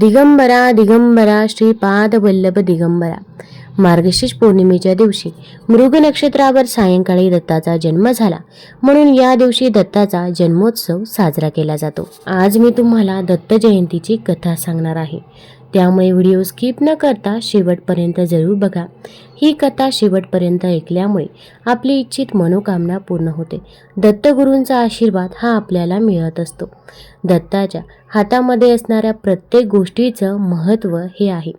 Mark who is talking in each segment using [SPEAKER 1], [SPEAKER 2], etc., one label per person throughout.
[SPEAKER 1] दिगंबरा दिगंबरा श्रीपाद वल्लभ दिगंबरा. मार्गशीर्ष पौर्णिमेच्या दिवशी मृग नक्षत्रावर सायंकाळी दत्ताचा जन्म झाला. म्हणून या दिवशी दत्ताचा जन्मोत्सव साजरा केला जातो. आज मी तुम्हाला दत्त जयंतीची कथा सांगणार आहे. त्यामुळे व्हिडिओ स्किप न करता शेवटपर्यंत जरूर बघा. ही कथा शेवटपर्यंत ऐकल्यामुळे आपली इच्छित मनोकामना पूर्ण होते. दत्तगुरूंचा आशीर्वाद हा आपल्याला मिळत असतो. दत्ताच्या हातामध्ये असणाऱ्या प्रत्येक गोष्टीचं महत्त्व हे आहे.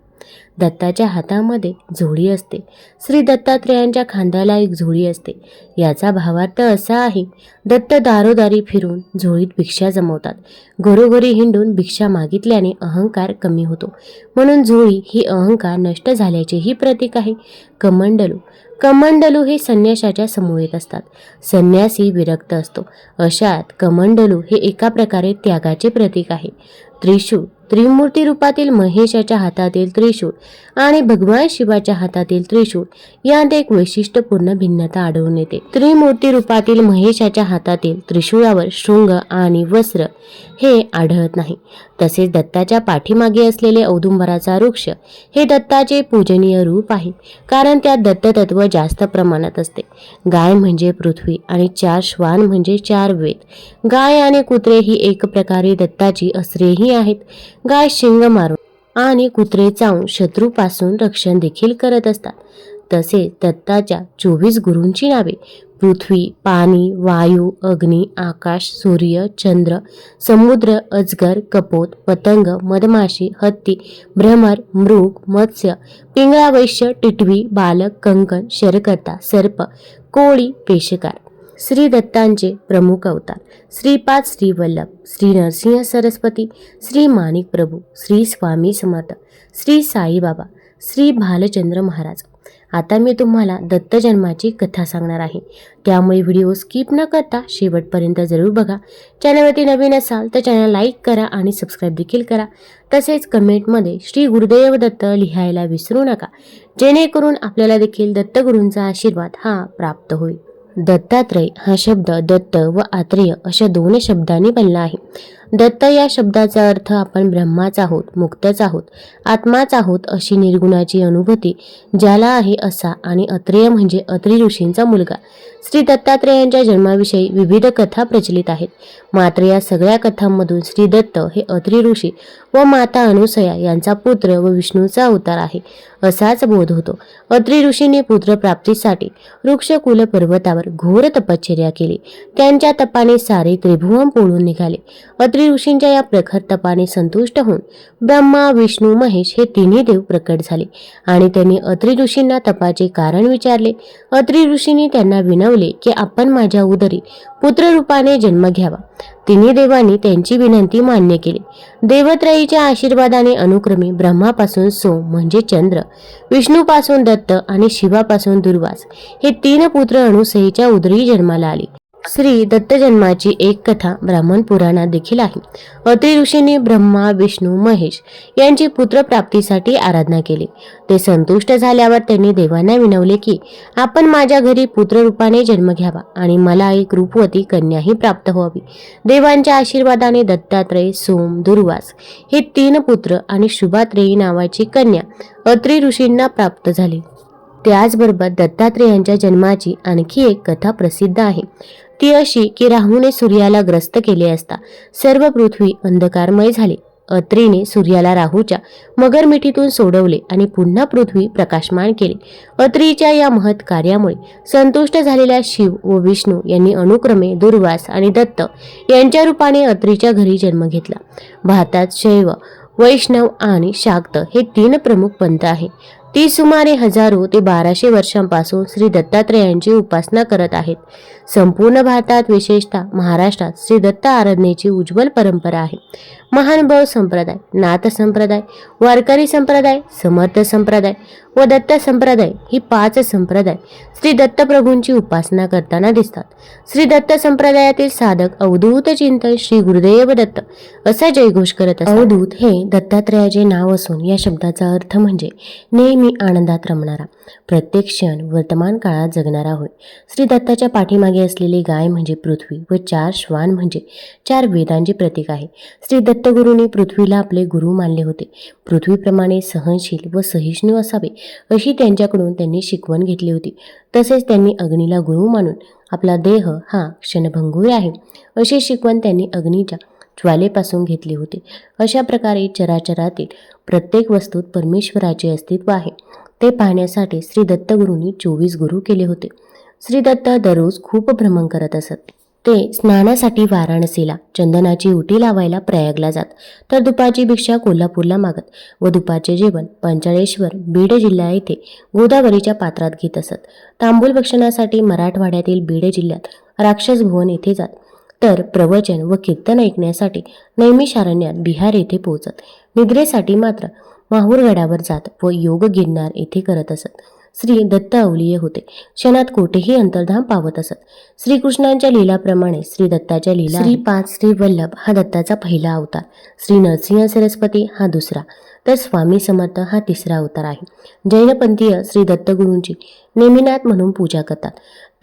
[SPEAKER 1] दत्ताच्या हातामध्ये झोळी असते. श्री दत्तात्रेयांच्या खांद्याला एक झोळी असते. याचा भावार्थ असा आहे दत्त दारोदारी फिरून झोळीत भिक्षा जमवतात. घरोघरी हिंडून भिक्षा मागितल्याने अहंकार कमी होतो. म्हणून झोळी ही अहंकार नष्ट झाल्याचेही प्रतीक आहे. कमंडलू. कमंडलू हे संन्याशाच्या समूहेत असतात. संन्यासी विरक्त असतो. अशात कमंडलू हे एका प्रकारे त्यागाचे प्रतीक आहे. त्रिशूळ. त्रिमूर्ती रूपातील महेशाच्या हातातील त्रिशूळ आणि भगवान शिवाच्या हातातील त्रिशूळ यात एक वैशिष्ट्यपूर्ण भिन्नता आढळून येते. त्रिमूर्ती रूपातील महेशाच्या हातातील त्रिशूळावर शृंग आणि वस्त्र हे आढळत नाही. तसेच दत्ताच्या पाठीमागे असलेले औदुंबराचा वृक्ष हे दत्ताचे पूजनीय रूप आहे कारण त्यात दत्ततत्व जास्त प्रमाणात असते. गाय म्हणजे पृथ्वी आणि चार श्वान म्हणजे चार वेद. गाय आणि कुत्रे ही एक प्रकारे दत्ताची अस्त्रेही आहेत. गाय शिंग मारून आणि कुत्रे चावून शत्रूपासून रक्षण देखील करत असतात. तसेच दत्ताच्या चोवीस गुरूंची नावे पृथ्वी पाणी वायू अग्नी आकाश सूर्य चंद्र समुद्र अजगर कपोत पतंग मधमाशी हत्ती भ्रमर मृग मत्स्य पिंगळा वैश्य टिटवी बालक कंकण शरकर्ता सर्प कोळी पेशकार श्री दत्तांचे प्रमुख अवतार. श्रीपाद श्री वल्लभ श्री नरसिंह सरस्वती श्री माणिक प्रभू श्री स्वामी समर्थ श्री साईबाबा श्री भालचंद्र महाराज. आता मी तुम्हाला दत्त जन्माची कथा सांगणार आहे. त्यामुळे व्हिडिओ स्किप न करता शेवटपर्यंत जरूर बघा. चॅनलवरती नवीन असाल तर चॅनल लाईक करा आणि सबस्क्राईब देखील करा. तसेच कमेंटमध्ये श्री गुरुदेव दत्त लिहायला विसरू नका. जेणेकरून आपल्याला देखील दत्तगुरूंचा आशीर्वाद हा प्राप्त होईल. दत्तात्रय हा शब्द दत्त व आत्रेय अशा दोन शब्दांनी बनला आहे. दत्त या शब्दाचा अर्थ आपण ब्रह्माच आहोत मुक्तच आहोत आत्माच आहोत अशी निर्गुणाची अनुभूती ज्याला आहे असा आणि अत्रेय म्हणजे अत्री ऋषींचा मुलगा. श्री दत्तात्रेयांच्या जन्माविषयी विविध कथा प्रचलित आहेत. मात्र या सगळ्या कथांमधून श्री दत्त हे अत्री ऋषी व माता अनुसया यांचा पुत्र व विष्णूचा अवतार आहे असाच बोध होतो. अत्री ऋषींनी पुत्रप्राप्तीसाठी वृक्षकुल पर्वतावर घोर तपश्चर्या केली. त्यांच्या तपाने सारे त्रिभुवन पोळून निघाले. त्रि ऋषींच्या या प्रखर तपाने संतुष्ट होऊन ब्रह्मा विष्णू महेश हे तिन्ही देव प्रकट झाले आणि त्यांनी अत्री ऋषींना तपाचे कारण विचारले. अत्री ऋषींनी त्यांना विनवले की आपण माझ्या उदरी पुत्ररूपाने जन्म घ्यावा. तिन्ही देवांनी त्यांची विनंती मान्य केली. देवत्रयीच्या आशीर्वादाने अनुक्रमे ब्रह्मापासून सोम म्हणजे चंद्र विष्णूपासून दत्त आणि शिवापासून दुर्वास हे तीन पुत्र अणुसहीच्या उदरी जन्माला आले. श्री दत्त जन्माची एक कथा ब्राह्मण पुराणात देखील आहे. अत्रि ऋषींनी ब्रह्मा विष्णू महेश यांची पुत्रप्राप्तीसाठी आराधना केली. ते संतुष्ट झाल्यावर त्यांनी देवांना विनवले की आपण माझ्या घरी पुत्ररूपाने जन्म घ्यावा आणि मला एक रूपवती कन्याही प्राप्त व्हावी. देवांच्या आशीर्वादाने दत्तात्रय सोम दुर्वास हे तीन पुत्र आणि शुभात्रेयी नावाची कन्या अत्रि ऋषींना प्राप्त झाली. त्याचबरोबर दत्तात्रेयांच्या जन्माची आणखी एक कथा प्रसिद्ध आहे. ती अशी की राहूने सूर्याला ग्रस्त केले असता सर्व पृथ्वी अंधकारमय झाली. अत्रीने सूर्याला राहूच्या मगरमिठीतून सोडवले आणि पुन्हा पृथ्वी प्रकाशमान केली. अत्रीच्या या महत् कार्यामुळे संतुष्ट झालेल्या शिव व विष्णू यांनी अनुक्रमे दुर्वास आणि दत्त यांच्या रूपाने अत्रीच्या घरी जन्म घेतला. भारतात शैव वैष्णव आणि शाक्त हे तीन प्रमुख पंथ आहे. ती सुमारे हजारो ते बाराशे वर्षांपासून श्री दत्तात्रेयांची उपासना करत आहेत. संपूर्ण भारतात विशेषतः महाराष्ट्रात श्री दत्त आराधनेची उज्ज्वल परंपरा आहे. महानुभाव संप्रदाय नाथ संप्रदाय वारकरी संप्रदाय समर्थ संप्रदाय व दत्त संप्रदाय ही पाच संप्रदाय श्री दत्तप्रभूंची उपासना करताना दिसतात. श्री दत्त संप्रदायातील साधक अवधूत चिंतन श्री गुरुदेव दत्त असा जयघोष करत असतात. अवधूत हे दत्तात्रयाचे नाव असून या शब्दाचा अर्थ म्हणजे नेहमी आनंदात रमणारा प्रत्येक क्षण वर्तमान काळात जगणारा होय. श्री दत्ताच्या पाठीमागे असलेली गाय म्हणजे पृथ्वी व चार श्वान म्हणजे चार वेदांचे प्रतीक आहे. श्री दत्तगुरूंनी पृथ्वीला आपले गुरु मानले होते. पृथ्वीप्रमाणे सहनशील व सहिष्णू असावे अशी त्यांच्याकडून त्यांनी शिकवण घेतली होती. तसेच त्यांनी अग्नीला गुरु मानून आपला देह हा क्षणभंगूर आहे अशी शिकवण त्यांनी अग्नीच्या ज्वालेपासून घेतली होती. अशा प्रकारे चराचरातील प्रत्येक वस्तूत परमेश्वराचे अस्तित्व आहे. ते पाहण्यासाठी श्री दत्तगुरूंनी चोवीस गुरु केले होते. श्री दत्त दररोज खूप भ्रमण करत असत. ते स्नानासाठी वाराणसीला चंदनाची उटी लावायला प्रयागला जात. तर दुपारची भिक्षा कोल्हापूरला मागत व दुपारचे जेवण पंचाळेश्वर बीड जिल्हा येथे गोदावरीच्या पात्रात घेत असत. तांबूल भक्षणासाठी मराठवाड्यातील बीड जिल्ह्यात राक्षस भुवन येथे जात. तर प्रवचन व कीर्तन ऐकण्यासाठी नैमिषारण्यात बिहार येथे पोहोचत. निद्रेसाठी मात्र माहूरगडावर जात व योग गिरनार येथे करत असत. श्री दत्त अवलिये होते. क्षणात कोठेही अंतर्धाम पावत असत. श्रीकृष्णांच्या लीलाप्रमाणे श्री दत्ताच्या लीला श्री पाच श्री वल्लभ हा दत्ताचा पहिला अवतार. श्री नरसिंह सरस्वती हा दुसरा. तर स्वामी समर्थ हा तिसरा अवतार आहे. जैनपंथीय श्री दत्तगुरूंची नेमिनाथ म्हणून पूजा करतात.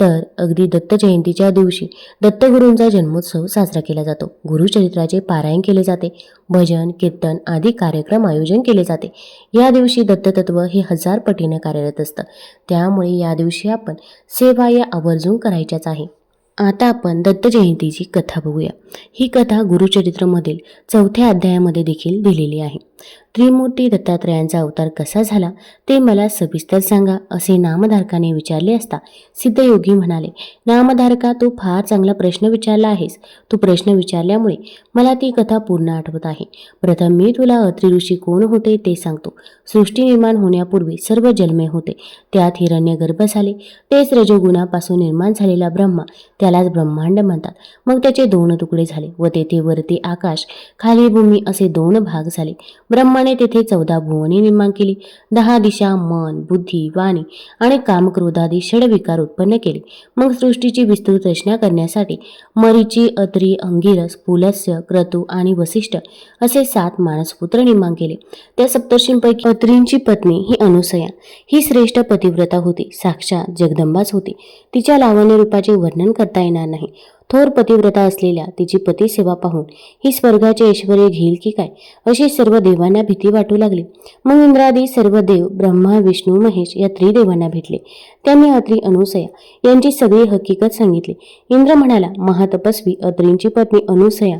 [SPEAKER 1] तर अगदी दत्त जयंतीच्या दिवशी दत्तगुरूंचा जन्मोत्सव साजरा केला जातो. गुरुचरित्राचे पारायण केले जाते. भजन कीर्तन आदी कार्यक्रम आयोजन केले जाते. या दिवशी दत्ततत्व हे हजार पटीने कार्यरत असतं. त्यामुळे या दिवशी आपण सेवा या आवर्जून करायच्याच आहे. आता आपण दत्त जयंतीची कथा बघूया. ही कथा गुरुचरित्रमधील चौथ्या अध्यायामध्ये देखील दिलेली आहे. त्रिमूर्ती दत्तात्रयांचा अवतार कसा झाला ते मला सविस्तर सांगा असे नामधारकाने विचारले असता सिद्धयोगी म्हणाले नामधारका तू फार चांगला प्रश्न विचारला आहेस. तू प्रश्न विचारल्यामुळे मला ती कथा पूर्ण आठवत आहे. प्रथम मी तुला अत्रिऋषी कोण होते ते सांगतो. सृष्टी निर्माण होण्यापूर्वी सर्व जन्मे होते. त्यात हिरण्य गर्भ झाले. तेच रजोगुणापासून निर्माण झालेला ब्रह्मा. त्यालाच ब्रह्मांड म्हणतात. मग त्याचे दोन तुकडे झाले व तेथे वरती आकाश खाली भूमी असे दोन भाग झाले. ब्रह्माने तेथे चौदा भुवने निर्माण केली. दहा दिशा मन बुद्धी वाणी आणि कामक्रोधादी षडविकार उत्पन्न केले. मग सृष्टीची विस्तृत रचना करण्यासाठी मरीची अत्री अंगिरस पुलस्य क्रतू आणि वसिष्ठ असे सात मानसपुत्र निर्माण केले. त्या सप्तर्षींपैकी अत्रींची पत्नी ही अनुसया. ही श्रेष्ठ पतिव्रता होती. साक्षात जगदंबाच होती. तिच्या लावण्य रूपाचे वर्णन करता येणार नाही. थोर पतिव्रता असलेल्या तिची पतिसेवा पाहून ही स्वर्गाचे ऐश्वर घेईल की काय? अशी सर्व देवांना भीती वाटू लागली. मग इंद्रादी सर्व देव ब्रह्मा विष्णू महेश या त्रिदेवांना भेटले. त्यांनी अत्री अनुसया यांची सगळी हकीकत सांगितली. इंद्र म्हणाला महातपस्वी अत्रींची पत्नी अनुसया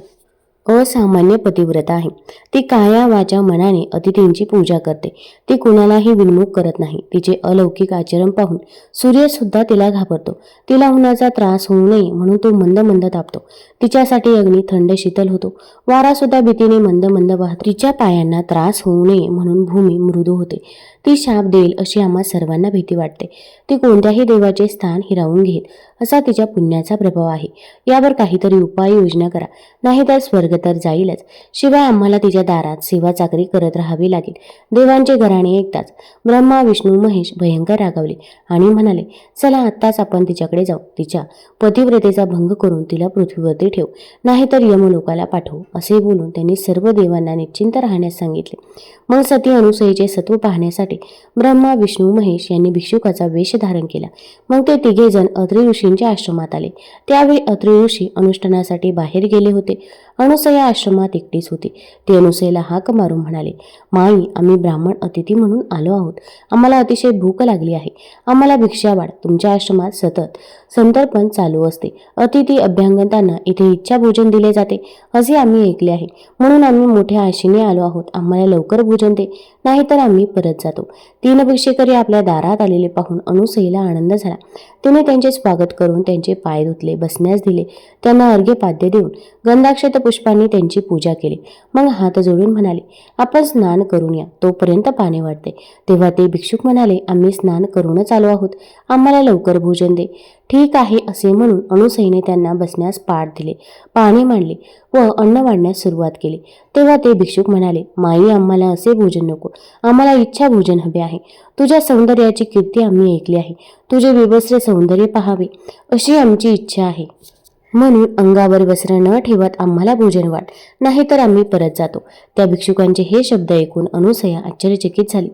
[SPEAKER 1] असामान्य पतिव्रता आहे. ती काया वाचा मनाने अतिथींची पूजा करते. ती कुणालाही विनमुख करत नाही. तिचे अलौकिक आचरण पाहून सूर्य सुद्धा तिला घाबरतो. तिला उन्हाचा त्रास होऊ नये म्हणून तो मंद मंद तापतो. तिच्यासाठी अग्नी थंड शीतल होतो. वारा सुद्धा भीतीने मंद मंद वाहतो. तिच्या पायांना त्रास होऊ नये म्हणून भूमी मृदू होते. ती शाप देईल अशी आम्हा सर्वांना भीती वाटते. ती कोणत्याही देवाचे स्थान हिरावून घेईल असा तिच्या पुण्याचा प्रभाव आहे. यावर काहीतरी उपाययोजना करा. नाही तर स्वर्ग तर जाईलच. शिवाय आम्हाला तिच्या दारात सेवा चाकरी करत राहावी लागेल. देवांचे घराणे ऐकताच ब्रह्मा विष्णू महेश भयंकर रागावले आणि म्हणाले चला आत्ताच आपण तिच्याकडे जाऊ. तिच्या पतिव्रतेचा भंग करून तिला पृथ्वीवरती ठेव. नाहीतर यमलोकाला पाठवू असे बोलून त्यांनी सर्व देवांना निश्चिंत राहण्यास सांगितले. मग सती अनुसयीचे सत्व पाहण्यासाठी ब्रह्मा विष्णू महेश यांनी भिक्षुकाचा वेश धारण केला. मग ते तिघे जण अत्री ऋषींच्या आश्रमात आले. त्यावेळी अत्री ऋषी अनुष्ठानासाठी बाहेर गेले होते. अनुसया आश्रमात एकटीच होती. ते अनुसयेला हाक मारून म्हणाले माई आम्ही ब्राह्मण अतिथी म्हणून आलो आहोत. आम्हाला अतिशय भूक लागली आहे. आम्हाला भिक्षा वाढ. तुमच्या आश्रमात सतत संतर्पण चालू असते. अतिथी अभ्यांगतांना इथे इच्छा भोजन दिले जाते. असे आम्ही ऐकले आहे. म्हणून आम्ही मोठ्या आशेने आलो आहोत. आम्हाला लवकर भोजन दे. नाहीतर आम्ही परत जातो. तीन भिक्षेकरी आपल्या दारात आलेले पाहून अनुसईला आनंद झाला. तिने त्यांचे स्वागत करून त्यांचे पाय धुतले बसण्यास दिले. त्यांना अर्घ्य पाद्य देऊन गंधाक्षत पुष्पांनी त्यांची पूजा केली. मग हात जोडून म्हणाले आपण स्नान करून या तोपर्यंत पाणी वाटते तेव्हा ते भिक्षुक म्हणाले आम्ही स्नान करूनच आलो आहोत. आम्हाला लवकर भोजन दे. ठीक आहे असे म्हणून अणुसईने त्यांना बसण्यास पाठ दिले. पाणी मांडले व अन्न वाढण्यास सुरुवात केली. तेव्हा ते भिक्षुक म्हणाले माई आम्हाला असे भोजन नको. आम्हाला इच्छा भोजन हवे आहे. तुझ्या सौंदर्याची कीर्ती आम्ही ऐकली आहे. तुझे विवस्त्र सौंदर्य पहावे. अशी आमची इच्छा आहे. म्हणून अंगावर वस्त्र न ठेवत आम्हाला भोजन वाट नाहीतर आम्ही परत जातो. त्या भिक्षुकांचे हे शब्द ऐकून अनुसया आश्चर्यचकित झाली.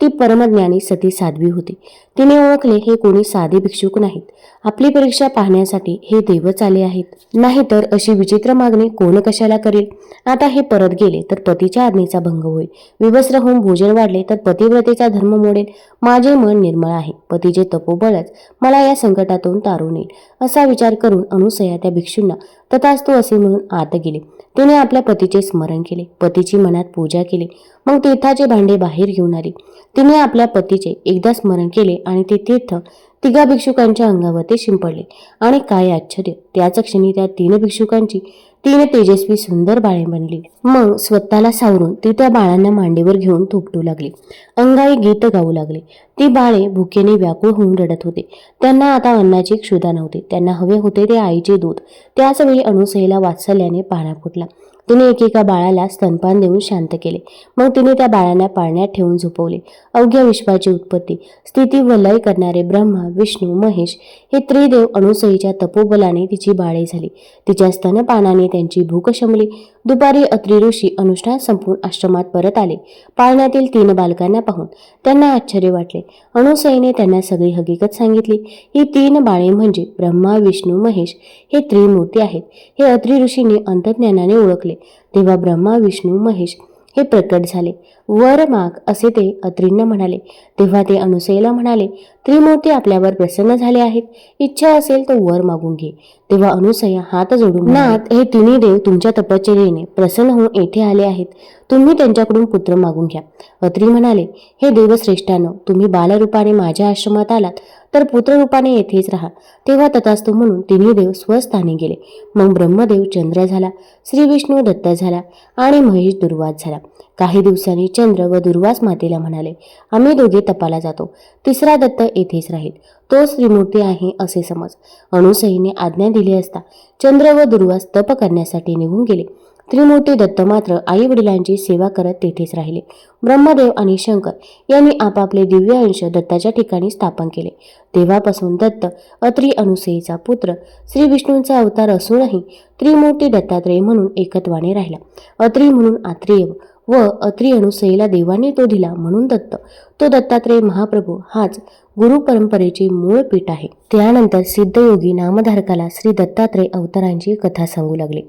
[SPEAKER 1] ती परमज्ञानी सती साध्वी होती. तिने ओळखले हे कोणी साधे भिक्षुक नाहीत. आपली परीक्षा पाहण्यासाठी हे देवच आले आहेत. नाहीतर अशी विचित्र मागणी कोण कशाला करेल? आता हे परत गेले तर पतीच्या आज्ञेचा भंग होईल. विवस्त्र होऊन भोजन वाढले तर पतिव्रतेचा धर्म मोडेल. माझे मन निर्मळ आहे. पतीचे तपोबळच मला या संकटातून तारून येईल. असा विचार करून अनुसया त्या भिक्षूंना तथास्तु असे म्हणून आत गेले. तिने आपल्या पतीचे स्मरण केले. पतीची मनात पूजा केली. मग तीर्थाचे भांडे बाहेर घेऊन आली. तिने आपल्या पतीचे एकदा स्मरण केले आणि ते तीर्थ तिघा भिक्षुकांच्या अंगावरती शिंपडले. आणि काय आश्चर्य! त्याच क्षणी त्या तीन भिक्षुकांची तिने तेजस्वी सुंदर बाळे बनली. मग स्वतःला सावरून ती त्या बाळांना मांडीवर घेऊन थोपटू लागली. अंगाई गीत गाऊ लागले. ती बाळे भुकेने व्याकुळ होऊन रडत होते. त्यांना आता अन्नाची क्षुधा नव्हती. त्यांना हवे होते ते आईचे दूध. त्याच वेळी अनुसयेला वात्सल्याने पाळणा फुटला. तिने एकेका बाळाला स्तनपान देऊन शांत केले. मग तिने त्या बाळांना पाळण्यात ठेवून झोपवले. अवघ्या विश्वाची उत्पत्ती स्थिती व लय करणारे ब्रह्मा विष्णू महेश हे त्रिदेव अणुसईच्या तपोबलाने तिची बाळे झाली. तिच्या स्तनपानाने त्यांची भूक शमली. दुपारी अत्रि ऋषी अनुष्ठान संपून आश्रमात परत आले. पाळण्यातील तीन बालकांना पाहून त्यांना आश्चर्य वाटले. अणुसईने त्यांना सगळी हकीकत सांगितली. ही तीन बाळे म्हणजे ब्रह्मा विष्णू महेश हे त्रिमूर्ती आहेत. हे अत्रि ऋषींनी अंतज्ञानाने ओळखले. तेव्हा ब्रह्मा विष्णू महेश हे प्रकट झाले. वर माग असे ते अत्रींना म्हणाले. तेव्हा ते अनुसयेला म्हणाले त्रिमूर्ती आपल्यावर प्रसन्न झाले आहेत. इच्छा असेल तर वर मागून घे. तेव्हा अनुसया हात जोडून नाथ हे तिन्ही देव तुमच्या तपश्चर्येने प्रसन्न होऊन येथे आले आहेत. तुम्ही त्यांच्याकडून पुत्र मागून घ्या. अत्री म्हणाले हे देवश्रेष्ठानं तुम्ही बालरूपाने माझ्या आश्रमात आलात. तर पुत्ररूपाने येथेच राहा. तेव्हा तथास्तु म्हणून तिन्ही देव स्वस्थानी गेले. मग ब्रह्मदेव चंद्र झाला श्री विष्णू दत्त झाला आणि महेश दुर्वास झाला. काही दिवसांनी चंद्र व दुर्वास मातेला म्हणाले आम्ही दोघे तपाला जातो. तिसरा दत्त येथेच राहील. तो श्रीमूर्ती आहे असे समज. अणुसईने आज्ञा दिली असता चंद्र व दुर्वास तप करण्यासाठी निघून गेले. त्रिमूर्ती दत्त मात्र आई वडिलांची सेवा करत तेथेच राहिले. ब्रह्मदेव आणि शंकर यांनी आपापले दिव्य अंश दत्ताच्या ठिकाणी स्थापन केले. तेव्हापासून दत्त अत्री अनुसयेचा पुत्र श्री विष्णूंचा अवतार असूनही त्रिमूर्ती दत्तात्रेय म्हणून एकत्वाने राहिला. अत्री म्हणून आत्रेय व अत्री अनुसईला देवाने तो दिला म्हणून दत्त. तो दत्तात्रेय महाप्रभू हाच गुरु परंपरेचे मूळ पीठ आहे. त्यानंतर सिद्धयोगी नामधारकाला श्री दत्तात्रेय अवतारांची कथा सांगू लागले.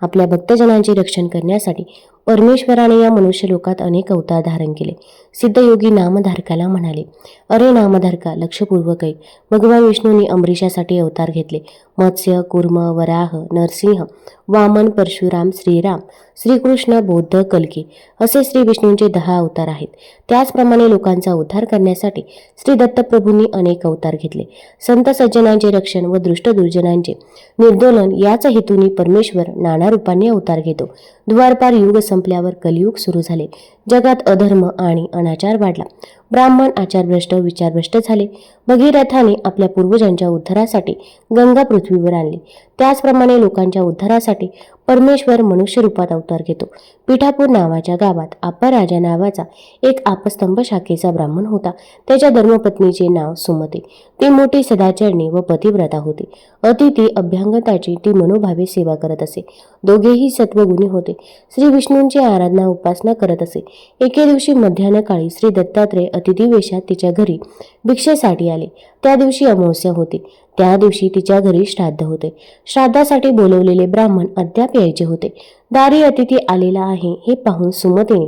[SPEAKER 1] आपल्या भक्तजनांचे रक्षण करण्यासाठी परमेश्वराने या मनुष्य लोकात अनेक अवतार धारण केले. सिद्धयोगी नामधारकाला म्हणाले अरे नामधारका लक्षपूर्वक ऐक. भगवान विष्णूंनी अमरीशासाठी अवतार घेतले. मत्स्य कुर्म वराह नरसिंह वामन परशुराम श्रीराम श्रीकृष्ण बौद्ध कलकी असे श्री विष्णूंचे दहा अवतार आहेत. त्याचप्रमाणे लोकांचा उद्धार करण्यासाठी श्री दत्तप्रभूंनी अनेक अवतार घेतले. संत सज्जनांचे रक्षण व दृष्ट दुर्जनांचे निर्दोलन याच हेतूने परमेश्वर नाना रूपांनी अवतार घेतो. द्वारपार युग संपल्यावर कलियुग सुरू झाले. जगात अधर्म आणि अनाचार वाढला. ब्राह्मण आचारभ्रष्ट विचारभ्रष्ट झाले. भगीरथाने आपल्या पूर्वजांच्या उद्धारासाठी गंगा पृथ्वीवर आणली. त्याचप्रमाणे लोकांच्या उद्धारासाठी परमेश्वर मनुष्य रूपात अवतार घेतो. पिठापूर नावाच्या गावात आप्पाराजा नावाचा एक आपस्तंभ शाखेचा ब्राह्मण होता. त्याच्या धर्मपत्नीचे नाव सुमती. ती मोठी सदाचरणी व पतिव्रता होती. अतिथी अभ्यंगताची ती मनोभावे सेवा करत असे. दोघेही सत्वगुणी होते. श्री विष्णूंची आराधना उपासना करत असे. एके दिवशी मध्यान्ह काळी श्री दत्तात्रय अतिथी वेशात तिच्या घरी भिक्षेसाठी आले. त्या दिवशी अमावस्या होती. त्या दिवशी तिच्या घरी श्राद्ध होते. श्राद्धासाठी बोलवलेले ब्राह्मण अद्याप यायचे होते. दारी अतिथी आलेला आहे हे पाहून सुमतीने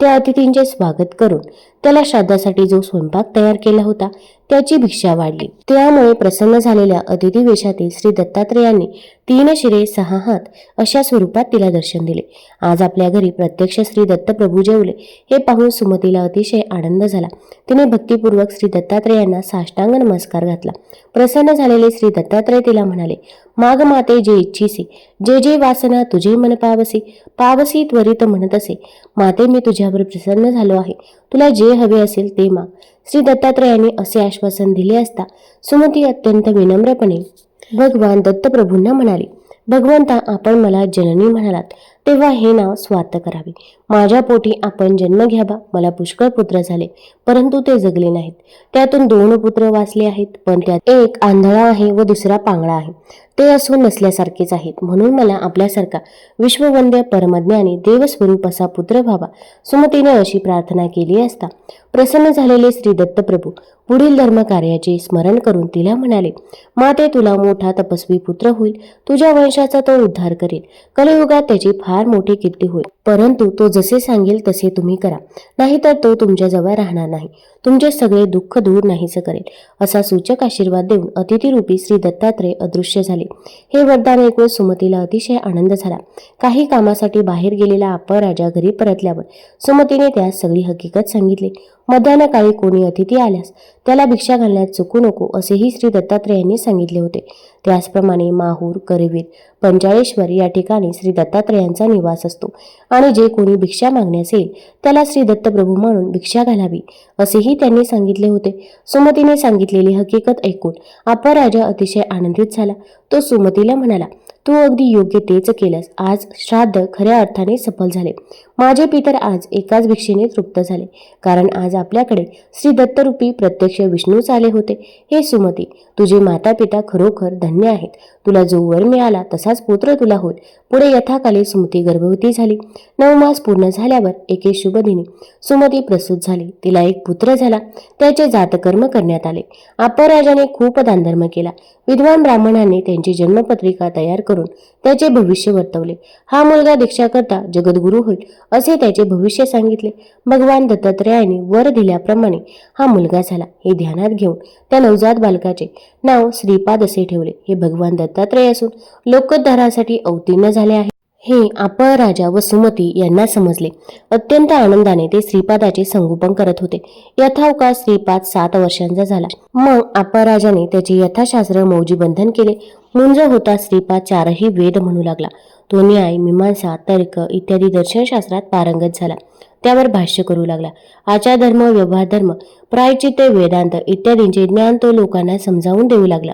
[SPEAKER 1] त्या अतिथींचे स्वागत करून त्याला श्राद्धासाठी जो स्वयंपाक तयार केला होता त्याची भिक्षा वाढली. त्यामुळे प्रसन्न झालेल्या अतिथी वेशातील श्री दत्तात्रेयांनी तीन शिरे सहा हात अशा स्वरूपात तिला दर्शन दिले. आज आपल्या घरी प्रत्यक्ष श्री दत्तप्रभू जेवले हे पाहून सुमतीला अतिशय आनंद झाला. तिने भक्तिपूर्वक श्री दत्तात्रेयांना साष्टांग नमस्कार घातला. प्रसन्न झालेले श्री दत्तात्रय तिला म्हणाले माग माते जे इच्छिसी जे जे वासना तुझे मन पावसी पावसी त्वरित म्हणत असे. माते मी तुझ्या तुझ्यावर प्रसन्न झालो आहे. तुला जे हवे असेल ते माग. श्री दत्तात्रयाने असे आश्वासन दिले असता सुमती अत्यंत विनम्रपणे भगवान दत्तप्रभूंना म्हणाली. भगवंता आपण मला जननी म्हणालात. तेव्हा हे नाव स्वार्थ करावे. माझ्या पोटी आपण जन्म घ्यावा मला पुष्कळ पुत्र झाले परंतु ते जगले नाहीत. त्यातून दोन पुत्र वाचले आहेत पण त्यात एक आंधळा आहे व दुसरा पांगळा आहे. ते असून नसल्यासारखेच आहेत. म्हणून मला आपल्यासारखा विश्ववंद्य परमज्ञानी देवस्वरूप असा पुत्र व्हावा. सुमतीने अशी प्रार्थना केली असता प्रसन्न झालेले श्री दत्तप्रभू पुढील धर्म कार्याचे स्मरण करून तिला म्हणाले माते तुला मोठा तपस्वी पुत्र होईल. तुझ्या वंशाचा तो उद्धार करेल. कलियुगात त्याची फार मोठी कीर्ती होईल. परंतु तो जसे सांगेल तसे तुम्ही करा. नाहीतर तो तुमच्याजवळ राहणार नाही. तुमचे सगळे दुःख दूर नाहीसे करेल. असा सूचक आशीर्वाद देऊन अतिथीरूपी श्री दत्तात्रय अदृश्य झाले. हे वरदान ऐकून सुमतीला अतिशय आनंद झाला. काही कामासाठी बाहेर गेलेला अप्पा राजा घरी परतल्यावर सुमतीने त्यास सगळी हकीकत सांगितली. मध्यान्हकाळी कोणी अतिथी आल्यास त्याला भिक्षा घालण्यात चुकू नको असेही श्री दत्तात्रयांनी सांगितले होते. त्याचप्रमाणे माहूर करवीर पंचाळेश्वर या ठिकाणी श्री दत्तात्रयांचा निवास असतो. आणि जे कोणी भिक्षा मागण्यास येईल त्याला श्री दत्तप्रभू म्हणून भिक्षा घालावी असेही त्यांनी सांगितले होते. सुमतीने सांगितलेली हकीकत ऐकून अप्पा राजा अतिशय आनंदित झाला. तो सुमतीला म्हणाला तू अगदी योग्य तेच केलंस. आज श्राद्ध खऱ्या अर्थाने सफल झाले. माझे पितर आज एकाच भिक्षेने तृप्त झाले. कारण आज आपल्याकडे श्री दत्तरूपी प्रत्यक्ष विष्णूच आले होते. हे सुमती तुझे माता पिता खरोखर धन्य आहेत. तुला जो वर मिळाला तसाच पुत्र तुला होईल पुढे यथाकाली सुमती गर्भवती झाली. नऊ मास पूर्ण झाल्यावर एके शुभदिनी. सुमती प्रसूत झाली. तिला एक पुत्र झाला. त्याचे जातकर्म करण्यात आले. अपराजाने खूप दानधर्म केला. विद्वान ब्राह्मणांनी त्यांची जन्मपत्रिका तयार करून त्याचे भविष्य वर्तवले. हा मुलगा दीक्षा करता जगद्गुरू होईल असे त्याचे भविष्य सांगितले. भगवान दत्तात्रयाने वर दिल्याप्रमाणे हा मुलगा झाला. हे ध्यानात घेऊन त्या नवजात बालकाचे नाव श्रीपाद असे ठेवले. हे भगवान दत्तात्रय असून लोकोद्धारासाठी अवतीर्ण झाले आहे. हे आपण राजा व सुमती यांना समजले. अत्यंत आनंदाने ते श्रीपादाचे संगोपन करत होते. यथावकाश श्रीपाद सात वर्षांचा झाला. मग आपण राजाने त्याचे यथाशास्त्र मौजी बंधन केले. मुंज होता श्रीपाद चारही वेद म्हणू लागला. तो न्याय मीमांसा तर्क इत्यादी दर्शनशास्त्रात पारंगत झाला. त्यावर भाष्य करू लागला. आचार धर्म व्यवहार धर्म प्रायचित्य वेदांत इत्यादींचे ज्ञान तो लोकांना समजावून देऊ लागला.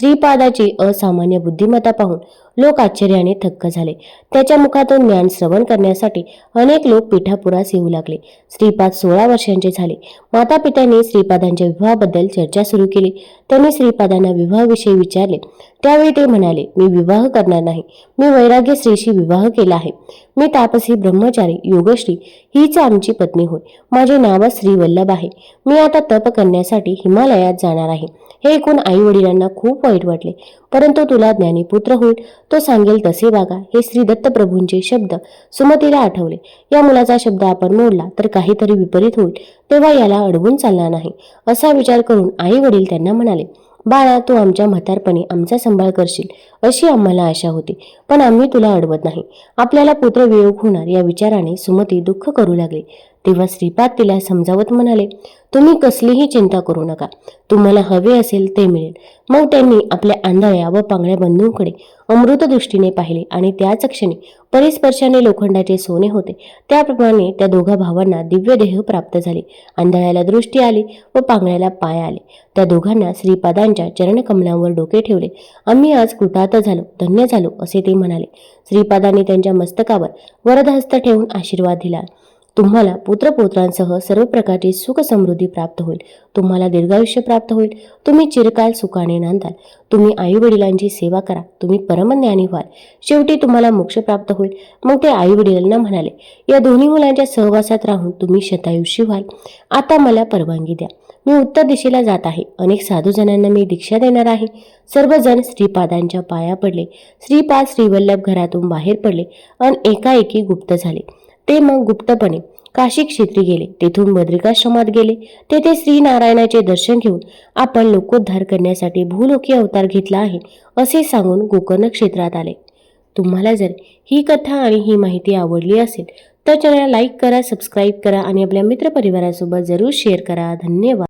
[SPEAKER 1] श्रीपादाची असामान्य बुद्धिमत्ता पाहून लोक आश्चर्याने थक्क झाले. त्याच्या मुखातून ज्ञान श्रवण करण्यासाठी अनेक लोक पिठापुरास येऊ लागले. श्रीपाद सोळा वर्षांचे झाले. माता पित्यांनी श्रीपादांच्या विवाहाबद्दल चर्चा सुरू केली. त्यांनी श्रीपादांना विवाहाविषयी विचारले. त्यावेळी ते म्हणाले मी विवाह करणार नाही. मी वैराग्य स्त्रीशी विवाह केला आहे. मी तापसी ब्रह्मचारी योगश्री हीच आमची पत्नी होय. माझे नाव श्री वल्लभ आहे. मी आता तप करण्यासाठी हिमालयात जाणार आहे. हे ऐकून आई वडिलांना खूप वाईट वाटले. परंतु तुला ज्ञानीपुत्र होईल. तो सांगेल तसे वागा हे श्री दत्तप्रभूंचे शब्द सुमतीला आठवले. या मुलाचा शब्द आपण मोडला तर काहीतरी विपरीत होईल. तेव्हा याला अडवून चालणार नाही असा विचार करून आई वडील त्यांना म्हणाले बाळा तू आमच्या म्हातारपणी आमचा सांभाळ करशील अशी आम्हाला आशा होती. पण आम्ही तुला अडवत नाही. आपल्याला पुत्र वियोग होणार या विचाराने सुमती दुःख करू लागली. तेव्हा श्रीपाद तिला समजावत म्हणाले तुम्ही कसलीही चिंता करू नका. तुम्हाला हवे असेल ते मिळेल. मग त्यांनी आपल्या आंधळ्या व पांगळ्या बंधूंकडे अमृतदृष्टीने पाहिले आणि त्याच क्षणी परिस्पर्शाने लोखंडाचे सोने होते. त्याप्रमाणे त्या दोघा भावांना दिव्य देह प्राप्त झाले. आंधळ्याला दृष्टी आली व पांगळ्याला पाय आले. त्या दोघांना श्रीपादांच्या चरणकमलांवर डोके ठेवले. आम्ही आज कृतार्थ झालो धन्य झालो असे ते म्हणाले. श्रीपादांनी त्यांच्या मस्तकावर वरदहस्त ठेवून आशीर्वाद दिला. तुम्हाला पुत्रपुत्रांसह सर्व प्रकारची सुख समृद्धी प्राप्त होईल. तुम्हाला दीर्घायुष्य प्राप्त होईल. तुम्ही चिरकाल सुखाने नांदाल. तुम्ही आईवडिलांची सेवा करा. तुम्ही परमज्ञानी व्हाल. शेवटी तुम्हाला मोक्ष प्राप्त होईल. मग ते आईवडिलांना म्हणाले या दोन्ही मुलांच्या सहवासात राहून तुम्ही शतायुषी व्हाल. आता मला परवानगी द्या. मी उत्तर दिशेला जात आहे. अनेक साधूजनांना मी दीक्षा देणार आहे. सर्वजण श्रीपादांच्या पाया पडले. श्रीपाद श्रीवल्लभ घरातून बाहेर पडले. आणि एकाएकी गुप्त झाले. ते मग गुप्तपणे काशी क्षेत्री गेले. तेथून बद्रिकाश्रमात गेले. तेथे श्रीनारायणाचे दर्शन घेऊन आपण लोकोद्धार करण्यासाठी भूलोकी अवतार घेतला आहे असे सांगून गोकर्ण क्षेत्रात आले. तुम्हाला जर ही कथा आणि ही माहिती आवडली असेल तर चॅनलला लाईक करा सबस्क्राईब करा आणि आपल्या मित्रपरिवारासोबत जरूर शेअर करा. धन्यवाद.